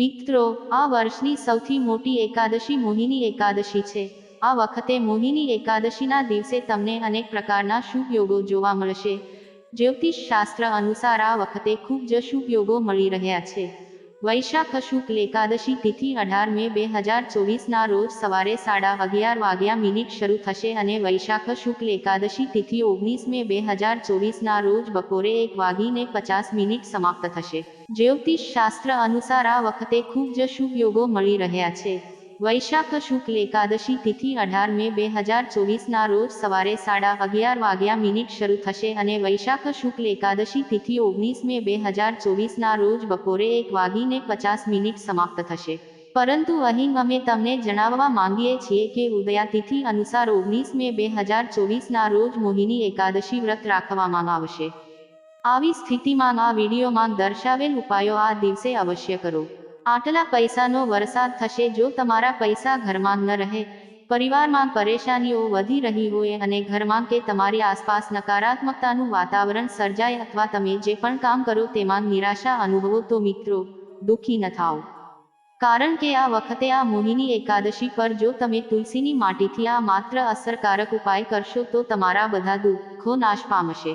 મિત્રો, આ વર્ષની સૌથી મોટી એકાદશી મોહિની એકાદશી છે. આ વખતે મોહિની એકાદશીના દિવસે તમને અનેક પ્રકારના શુભ યોગો જોવા મળશે. જ્યોતિષ શાસ્ત્ર અનુસાર આ વખતે ખૂબ જ શુભ યોગો મળી રહ્યા છે. વૈશાખ શુક્લ એકાદશી તિથિ અઢાર મે બે હજાર ચોવીસના રોજ સવારે સાડા અગિયાર વાગ્યા મિનિટ શરૂ થશે અને વૈશાખ શુક્લ એકાદશી તિથિ ઓગણીસ મે બે હજાર ચોવીસના રોજ બપોરે એક વાગીને પચાસ મિનિટ સમાપ્ત થશે. જ્યોતિષ શાસ્ત્ર અનુસાર આ વખતે ખૂબ જ શુભ યોગો મળી રહ્યા છે. વૈશાખ શુક્લ એકાદશી તિથિ અઢાર મે બે હજાર ચોવીસના રોજ સવારે સાડા અગિયાર વાગ્યા મિનિટ શરૂ થશે અને વૈશાખ શુક્લ એકાદશી તિથિ ઓગણીસ મે બે હજાર ચોવીસના રોજ બપોરે એક વાગીને પચાસ મિનિટ સમાપ્ત થશે. પરંતુ અહીં અમે તમને જણાવવા માંગીએ છીએ કે ઉદયાતિથિ અનુસાર ઓગણીસ મે બે હજાર ચોવીસના રોજ મોહિની એકાદશી વ્રત રાખવામાં આવશે. આવી સ્થિતિમાં આ વિડીયોમાં દર્શાવેલ ઉપાયો આ દિવસે અવશ્ય કરો. આટલા પૈસાનો વરસાદ થશે જો તમારા પૈસા ઘરમાં ન રહે. પરિવારમાં પરેશાનીઓ વધી રહી હોય અને ઘરમાં કે તમારી આસપાસ નકારાત્મકતાનું વાતાવરણ સર્જાય અથવા તમે જે પણ કામ કરો તેમાં નિરાશા અનુભવો તો મિત્રો, દુઃખી ન થાઓ. કારણ કે આ વખતે આ મોહિની એકાદશી પર જો તમે તુલસીની માટીથી આ માત્ર અસરકારક ઉપાય કરશો તો તમારા બધા દુઃખો નાશ પામશે.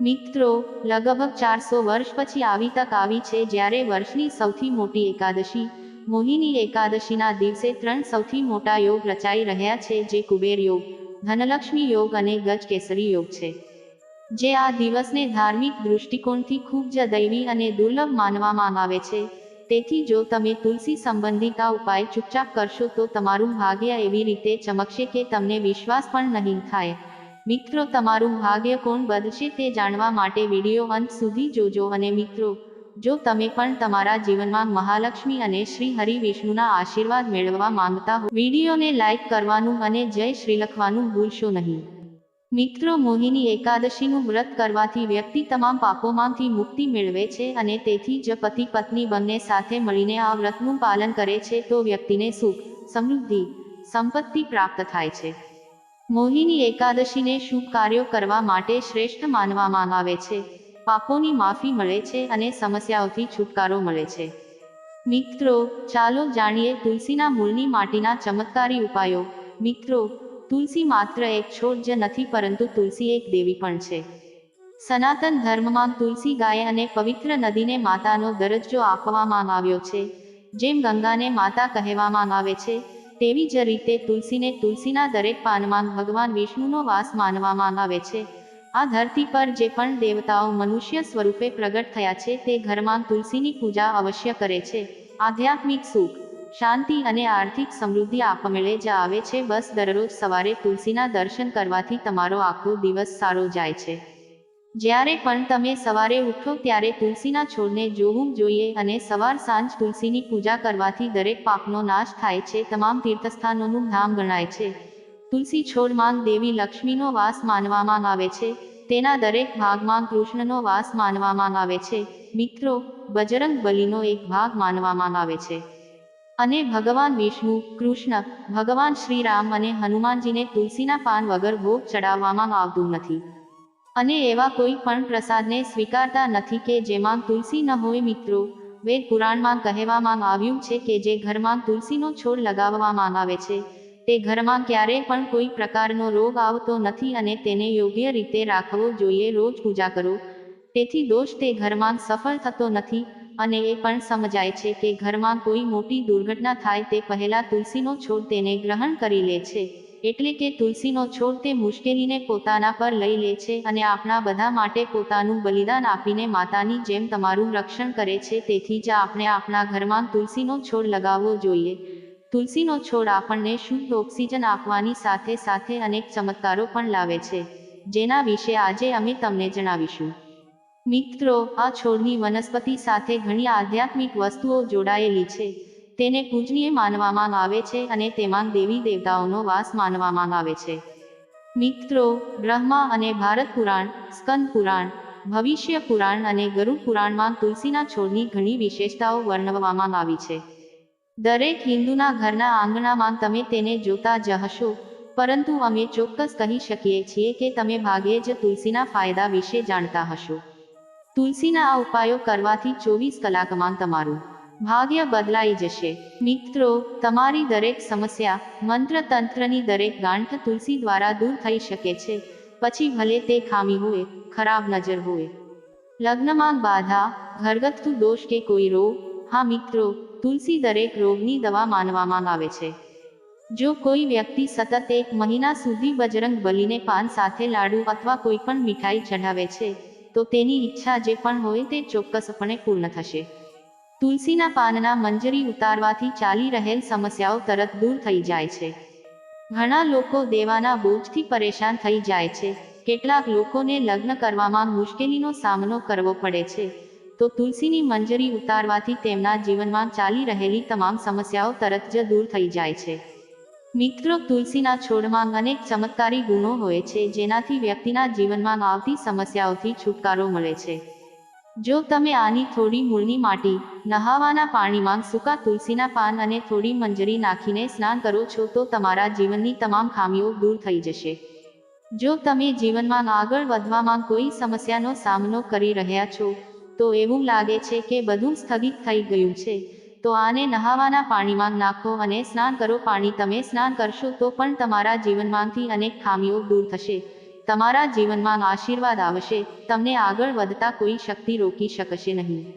મિત્રો, લગભગ ચારસો વર્ષ પછી આવી તક આવી છે જ્યારે વર્ષની સૌથી મોટી એકાદશી, મોહિની એકાદશીના દિવસે ત્રણ સૌથી મોટા યોગ રચાઈ રહ્યા છે જે કુબેર યોગ, ધનલક્ષ્મી યોગ અને ગજ કેસરી યોગ છે. જે આ દિવસને ધાર્મિક દૃષ્ટિકોણથી ખૂબ જ દૈવી અને દુર્લભ માનવામાં આવે છે. તેથી જો તમે તુલસી સંબંધિત આ ઉપાય ચૂપચાપ કરશો તો તમારું ભાગ્ય એવી રીતે ચમકશે કે તમને વિશ્વાસ પણ નહીં થાય. મિત્રો, તમારું ભાગ્ય કોણ બદલશે તે જાણવા માટે વીડિયો અંત સુધી જોજો અને મિત્રો, જો તમે પણ તમારા જીવનમાં મહાલક્ષ્મી અને શ્રી હરિ વિષ્ણુના આશીર્વાદ મેળવવા માંગતા હો, વિડીયોને લાઇક કરવાનું અને જય શ્રી લખવાનું ભૂલશો નહીં. મિત્રો, મોહિની એકાદશીનું વ્રત કરવાથી વ્યક્તિ તમામ પાપોમાંથી મુક્તિ મેળવે છે અને તેથી જ પતિ પત્ની બંને સાથે મળીને આ વ્રતનું પાલન કરે છે તો વ્યક્તિને સુખ, સમૃદ્ધિ, સંપત્તિ પ્રાપ્ત થાય છે. મોહિની એકાદશીને શુભ કાર્યો કરવા માટે શ્રેષ્ઠ માનવામાં આવે છે. પાપોની માફી મળે છે અને સમસ્યાઓથી છુટકારો મળે છે. મિત્રો, ચાલો જાણીએ તુલસીના મૂળની માટીના ચમત્કારી ઉપાયો. મિત્રો, તુલસી માત્ર એક છોડ જ નથી પરંતુ તુલસી એક દેવી પણ છે. સનાતન ધર્મમાં તુલસી ગાય અને પવિત્ર નદીને માતાનો દરજ્જો આપવામાં આવ્યો છે, જેમ ગંગાને માતા કહેવામાં આવે છે તેવી જ રીતે તુલસીને તુલસીના દરેક પાનમાં ભગવાન વિષ્ણુનો વાસ માનવામાં આવે છે. આ ધરતી પર જે પણ દેવતાઓ મનુષ્ય સ્વરૂપે પ્રગટ થયા છે તે ઘરમાં તુલસીની પૂજા અવશ્ય કરે છે. આધ્યાત્મિક સુખ, શાંતિ અને આર્થિક સમૃદ્ધિ આપમેળે જ આવે છે. બસ દરરોજ સવારે તુલસીના દર્શન કરવાથી તમારો આખો દિવસ સારો જાય છે. જ્યારે પણ તમે સવારે ઉઠો ત્યારે તુલસીના છોડને જોવું જોઈએ અને સવાર સાંજ તુલસીની પૂજા કરવાથી દરેક પાપનો નાશ થાય છે. તમામ તીર્થસ્થાનોનું ધામ ગણાય છે. તુલસી છોડમાં દેવી લક્ષ્મીનો વાસ માનવામાં આવે છે. તેના દરેક ભાગમાં કૃષ્ણનો વાસ માનવામાં આવે છે. મિત્રો, બજરંગ બલીનો એક ભાગ માનવામાં આવે છે. અને ભગવાન વિષ્ણુ, કૃષ્ણ, ભગવાન શ્રીરામ અને હનુમાનજીને તુલસીના પાન વગર ભોગ ચડાવવામાં આવતું નથી. અને એવા કોઈ પણ પ્રસાદને સ્વીકારતા નથી કે જેમાં તુલસી ન હોય મિત્રો. વેદ પુરાણમાં કહેવામાં આવ્યું છે કે જે ઘરમાં તુલસીનો છોડ લગાવવામાં આવે છે, તે ઘરમાં ક્યારેય પણ કોઈ પ્રકારનો રોગ આવતો નથી અને તેને યોગ્ય રીતે રાખવો જોઈએ રોજ પૂજા કરો. તેથી દોષ તે ઘરમાં સફળ થતો નથી અને એ પણ સમજાય છે કે ઘરમાં કોઈ મોટી દુર્ઘટના થાય તે પહેલા તુલસીનો છોડ તેને ગ્રહણ કરી લે છે. એટલે કે તુલસીનો છોડ તે મુશ્કેલીને પોતાના પર લઈ લે છે અને આપણા બધા માટે પોતાનું બલિદાન આપીને માતાની જેમ તમારું રક્ષણ કરે છે. તેથી જ આપણે આપણા ઘરમાં તુલસીનો છોડ લગાવવો જોઈએ. તુલસીનો છોડ આપણને શુદ્ધ ઓક્સિજન આપવાની સાથે સાથે અનેક ચમત્કારો પણ લાવે છે. જેના વિશે આજે અમે તમને જણાવીશું. મિત્રો, આ છોડની વનસ્પતિ સાથે ઘણી આધ્યાત્મિક વસ્તુઓ જોડાયેલી છે. તેને પૂજનીય માનવામાં આવે છે અને તેમાં દેવી દેવતાઓનો વાસ માનવામાં આવે છે. મિત્રો, બ્રહ્મા અને ભારત પુરાણ, સ્કંદ પુરાણ, ભવિષ્ય પુરાણ અને ગરુડ પુરાણમાં તુલસીના છોડની ઘણી વિશેષતાઓ વર્ણવવામાં આવી છે. દરેક હિન્દુના ઘરના આંગણામાં તમે તેને જોતા જ હશો, પરંતુ અમે ચોક્કસ કહી શકીએ છીએ કે તમે ભાગ્યે જ તુલસીના ફાયદા વિશે જાણતા હશો. તુલસીના આ ઉપાયો કરવાથી ચોવીસ કલાકમાં તમારું ભાગ્ય બદલાઈ જશે. મિત્રો, તમારી દરેક સમસ્યા મંત્ર તંત્રની દરેક ગાંઠ તુલસી દ્વારા દૂર થઈ શકે છે. પછી ભલે તે ખામી હોય, ખરાબ નજર હોય. લગ્નમાં બાધા, ઘરગથ્થુ દોષ કે કોઈ રોગ? હા મિત્રો, તુલસી દરેક રોગની દવા માનવામાં આવે છે. જો કોઈ વ્યક્તિ સતત એક મહિના સુધી બજરંગ બલીને પાન સાથે લાડુ અથવા કોઈ પણ મીઠાઈ ચઢાવે છે, તો તેની ઈચ્છા જે પણ હોય તે ચોક્કસપણે પૂર્ણ થશે. તુલસીના પાનના મંજરી ઉતારવાથી ચાલી રહેલ સમસ્યાઓ તરત દૂર થઈ જાય છે. ઘણા લોકો દેવાના બોજથી પરેશાન થઈ જાય છે. કેટલાક લોકોને લગ્ન કરવામાં મુશ્કેલીનો સામનો કરવો પડે છે. તો તુલસીની મંજરી ઉતારવાથી તેમના જીવનમાં ચાલી રહેલી તમામ સમસ્યાઓ તરત જ દૂર થઈ જાય છે. મિત્રો, તુલસીના છોડમાં અનેક ચમત્કારી ગુણો હોય છે જેનાથી વ્યક્તિના જીવનમાં આવતી સમસ્યાઓથી છુટકારો મળે છે. જો તમે આની થોડી મૂળની માટી, નહાવાના પાણીમાં સૂકા તુલસીના પાન અને થોડી મંજરી નાખીને સ્નાન કરો છો તો તમારા જીવનની તમામ ખામીઓ દૂર થઈ જશે. જો તમે જીવનમાં આગળ વધવામાં કોઈ સમસ્યાનો સામનો કરી રહ્યા છો, તો એવું લાગે છે કે બધું સ્થગિત થઈ ગયું છે. તો આને નહાવાના પાણીમાં નાખો અને સ્નાન કરો. પાણી તમે સ્નાન કરશો તો પણ તમારા જીવનમાંથી અનેક ખામીઓ દૂર થશે. તમારા જીવનમાં આશીર્વાદ આવશે, તમને આગળ વધતા કોઈ શક્તિ રોકી શકશે નહીં.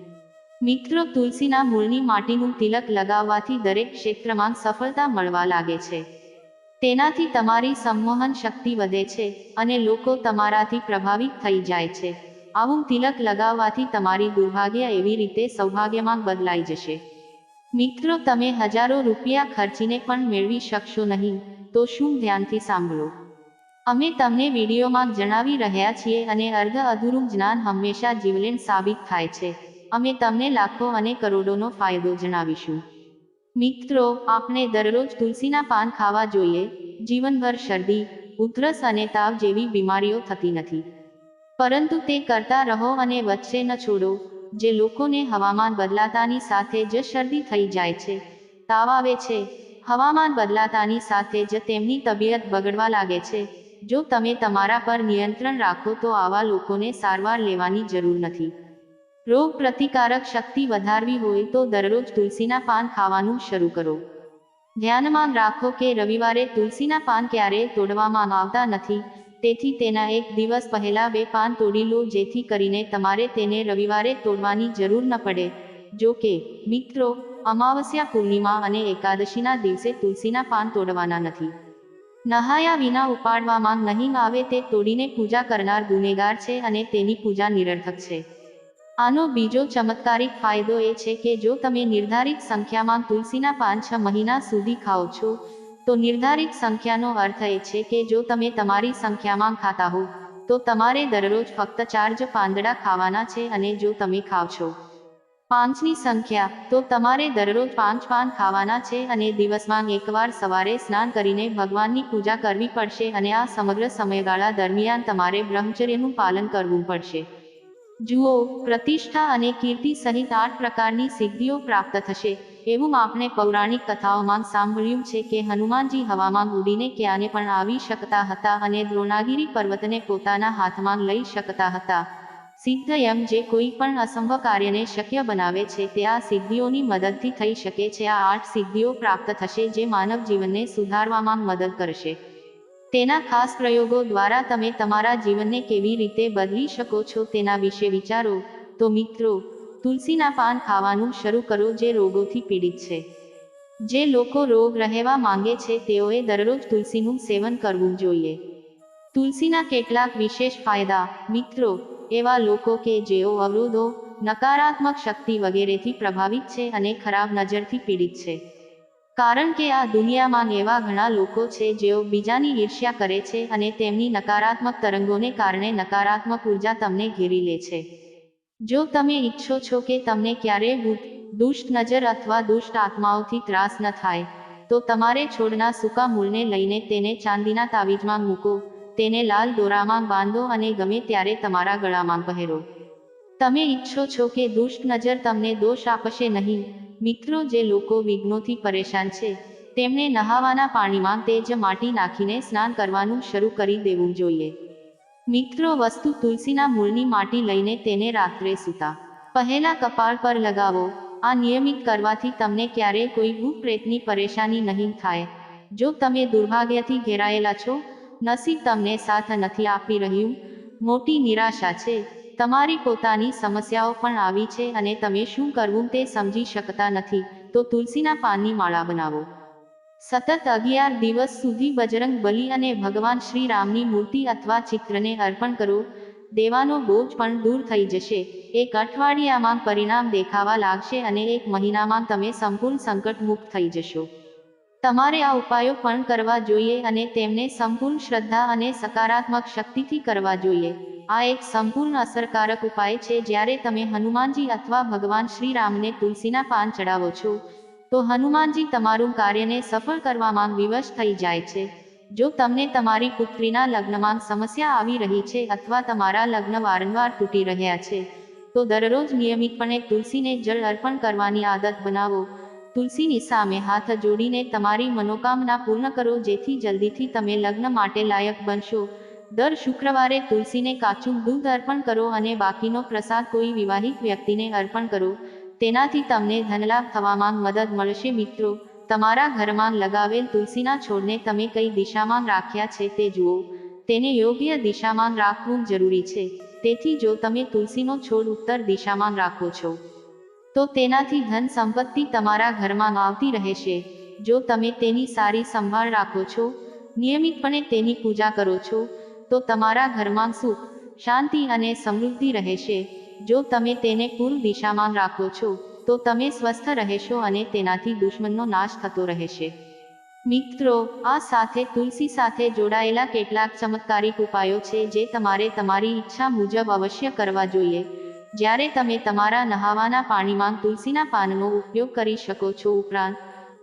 મિત્રો, તુલસીના મૂળની માટીનું તિલક લગાવવાથી દરેક ક્ષેત્રમાં સફળતા મળવા લાગે છે. તેનાથી તમારી સંમોહન શક્તિ વધે છે અને લોકો તમારાથી પ્રભાવિત થઈ જાય છે. આવું તિલક લગાવવાથી તમારી દુર્ભાગ્ય એવી રીતે સૌભાગ્યમાં બદલાઈ જશે. મિત્રો, તમે હજારો રૂપિયા ખર્ચીને પણ મેળવી શકશો નહીં, તો શું ધ્યાનથી સાંભળો. અમે તમને વિડીયોમાં જણાવી રહ્યા છીએ અને અર્ધ અધૂરું જ્ઞાન હંમેશા જીવલેણ સાબિત થાય છે. અમે તમને લાખો અને કરોડોનો ફાયદો જણાવીશું. મિત્રો, આપણે દરરોજ તુલસીના પાન ખાવા જોઈએ. જીવનભર શરદી, ઉધરસ અને તાવ જેવી બીમારીઓ થતી નથી. પરંતુ તે કરતા રહો અને વચ્ચે ન છોડો. જે લોકોને હવામાન બદલાતાની સાથે જ શરદી થઈ જાય છે, તાવ આવે છે, હવામાન બદલાતાની સાથે જ તેમની તબિયત બગડવા લાગે છે જો તમે તમારા પર નિયંત્રણ રાખો તો આવા લોકોને સારવાર લેવાની જરૂર નથી. રોગ પ્રતિકારક શક્તિ વધારવી હોય તો દરરોજ તુલસીના પાન ખાવાનું શરૂ કરો. ધ્યાનમાં રાખો કે રવિવારે તુલસીના પાન ક્યારેય તોડવામાં આવતા નથી, તેથી તેના એક દિવસ પહેલા બે પાન તોડી લો જેથી કરીને તમારે તેને રવિવારે તોડવાની જરૂર ન પડે. જો કે, મિત્રો, અમાવસ્યા પૂર્ણિમા અને એકાદશીના દિવસે તુલસીના પાન તોડવાના નથી. નહાયા વિના ઉપાડવામાં નહીં આવે તે તોડીને પૂજા કરનાર ગુનેગાર છે અને તેની પૂજા નિરર્થક છે. આનો બીજો ચમત્કારિક ફાયદો એ છે કે જો તમે નિર્ધારિત સંખ્યામાં તુલસીના પાંચ છ મહિના સુધી ખાઓ છો, તો નિર્ધારિત સંખ્યાનો અર્થ એ છે કે જો તમે તમારી સંખ્યામાં ખાતા હો, તો તમારે દરરોજ ફક્ત ચાર જ પાંદડા ખાવાના છે અને જો તમે ખાવ છો પાંચની સંખ્યા, તો તમારે દરરોજ પાંચ પાન ખાવાના છે અને દિવસમાં એકવાર સવારે સ્નાન કરીને ભગવાનની પૂજા કરવી પડશે અને આ સમગ્ર સમયગાળા દરમિયાન તમારે બ્રહ્મચર્યનું પાલન કરવું પડશે. જુઓ, પ્રતિષ્ઠા અને કીર્તિ સહિત આઠ પ્રકારની સિદ્ધિઓ પ્રાપ્ત થશે. એવું આપણે પૌરાણિક કથાઓમાં સાંભળ્યું છે કે હનુમાનજી હવામાં ઉડીને ક્યાંને પણ આવી શકતા હતા અને દ્રોણાગીરી પર્વતને પોતાના હાથમાં લઈ શકતા હતા. સિદ્ધ એમ જે કોઈ પણ અસંભવ કાર્યને શક્ય બનાવે છે, તે આ સિદ્ધિઓની મદદથી થઈ શકે છે. આ આઠ સિદ્ધિઓ પ્રાપ્ત થશે જે માનવ જીવનને સુધારવામાં મદદ કરશે. તેના ખાસ પ્રયોગો દ્વારા તમે તમારા જીવનને કેવી રીતે બદલી શકો છો તેના વિશે વિચારો. તો મિત્રો, તુલસીના પાન ખાવાનું શરૂ કરો જે રોગોથી પીડિત છે. જે લોકો રોગ રહેવા માંગે છે, તેઓએ દરરોજ તુલસીનું સેવન કરવું જોઈએ. તુલસીના કેટલાક વિશેષ ફાયદા મિત્રો એવા લોકો કે જેઓ અવરોધો, નકારાત્મક શક્તિ વગેરેથી પ્રભાવિત છે અને ખરાબ નજરથી પીડિત છે. કારણ કે આ દુનિયામાં એવા ઘણા લોકો છે જેઓ બીજાની ઈર્ષ્યા કરે છે અને તેમની નકારાત્મક તરંગોને કારણે નકારાત્મક ઊર્જા તમને ઘેરી લે છે. જો તમે ઈચ્છો છો કે તમને ક્યારેય ભૂત દુષ્ટ નજર અથવા દુષ્ટ આત્માઓથી ત્રાસ ન થાય, તો તમારે છોડના સૂકા મૂળને લઈને તેને ચાંદીના તાવીજમાં મૂકો. તેને લાલ દોરામાં બાંધો અને ગમે ત્યારે તમારા ગળામાં પહેરો. તમે ઈચ્છો છો કે દુષ્ટ નજર તમને દોષ આપશે નહીં. મિત્રો, જે લોકો વિઘ્નોથી પરેશાન છે તેમણે નહાવાના પાણીમાં તે જ માટી નાખીને સ્નાન કરવાનું શરૂ કરી દેવું જોઈએ. મિત્રો, વસ્તુ તુલસીના મૂળની માટી લઈને તેને રાત્રે સૂતા. પહેલા કપાળ પર લગાવો. આ નિયમિત કરવાથી તમને ક્યારેય કોઈ ભૂત પ્રેતની પરેશાની નહીં થાય. જો તમે દુર્ભાગ્યથી ઘેરાયેલા છો નસીબ તમને સાથ નથી આપી રહ્યું. મોટી નિરાશા છે. તમારી પોતાની સમસ્યાઓ પણ આવી છે અને તમે શું કરવું તે સમજી શકતા નથી. તો તુલસીના પાનની માળા બનાવો. સતત અગિયાર દિવસ સુધી બજરંગ બલી અને ભગવાન શ્રી રામની મૂર્તિ અથવા ચિત્રને અર્પણ કરો. દેવાનો બોજ પણ દૂર થઈ જશે. એક અઠવાડિયામાં પરિણામ દેખાવા લાગશે અને એક મહિનામાં તમે સંપૂર્ણ સંકટ મુક્ત થઈ જશો. તમારે આ ઉપાયો પણ કરવા જોઈએ અને તેમને સંપૂર્ણ શ્રદ્ધા અને સકારાત્મક શક્તિથી કરવા જોઈએ. આ એક સંપૂર્ણ અસરકારક ઉપાય છે જ્યારે તમે હનુમાનજી અથવા ભગવાન શ્રી રામને તુલસીના પાન ચડાવો છો, તો હનુમાનજી તમારું કાર્યને સફળ કરવામાં વિવશ થઈ જાય છે. જો તમને તમારી પુત્રીના લગ્નમાં સમસ્યા આવી રહી છે અથવા તમારા લગ્ન વારંવાર તૂટી રહ્યા છે, તો દરરોજ નિયમિતપણે તુલસીને જળ અર્પણ કરવાની આદત બનાવો. તુલસીની સામે હાથ જોડીને તમારી મનોકામના પૂર્ણ કરો, જેથી જલ્દીથી તમે લગ્ન માટે લાયક બનશો. દર શુક્રવારે તુલસીને કાચું દૂધ અર્પણ કરો અને બાકીનો પ્રસાદ કોઈ વિવાહિત વ્યક્તિને અર્પણ કરો. તેનાથી તમને ધનલાભ થવામાં મદદ મળશે મિત્રો. તમારા ઘરમાં લગાવેલ તુલસીના છોડને તમે કઈ દિશામાં રાખ્યા છે તે જુઓ. તેને યોગ્ય દિશામાં રાખવું જરૂરી છે. તેથી જો તમે તુલસીનો છોડ ઉત્તર દિશામાં રાખો છો તો તેનાથી ધન સંપત્તિ તમારા ઘરમાં આવતી રહેશે. જો તમે તેની સારી સંભાળ રાખો છો, નિયમિતપણે તેની પૂજા કરો છો, તો તમારા ઘરમાં સુખ, શાંતિ અને સમૃદ્ધિ રહેશે. જો તમે તેને પૂર્વ દિશામાં રાખો છો, તો તમે સ્વસ્થ રહેશો અને તેનાથી દુશ્મનનો નાશ થતો રહેશે. મિત્રો, આ સાથે તુલસી સાથે જોડાયેલા કેટલાક ચમત્કારિક ઉપાયો છે જે તમારે તમારી ઈચ્છા મુજબ અવશ્ય કરવા જોઈએ. જ્યારે તમે તમારા નહાવાના પાણીમાં તુલસીના પાનનો ઉપયોગ કરી શકો છો ઉપરાંત,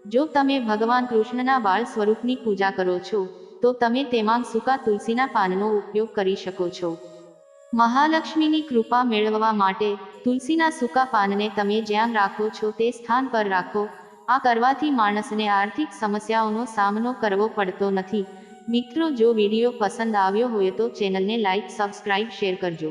જો તમે ભગવાન કૃષ્ણના બાળ સ્વરૂપની પૂજા કરો છો, તો તમે તેમાં સૂકા તુલસીના પાનનો ઉપયોગ કરી શકો છો. મહાલક્ષ્મીની કૃપા મેળવવા માટે તુલસીના સૂકા પાનને તમે જ્યાં રાખો છો તે સ્થાન પર રાખો. આ કરવાથી માણસને આર્થિક સમસ્યાઓનો સામનો કરવો પડતો નથી. મિત્રો, જો વીડિયો પસંદ આવ્યો હોય તો ચેનલને લાઇક સબસ્ક્રાઇબ શેર કરજો.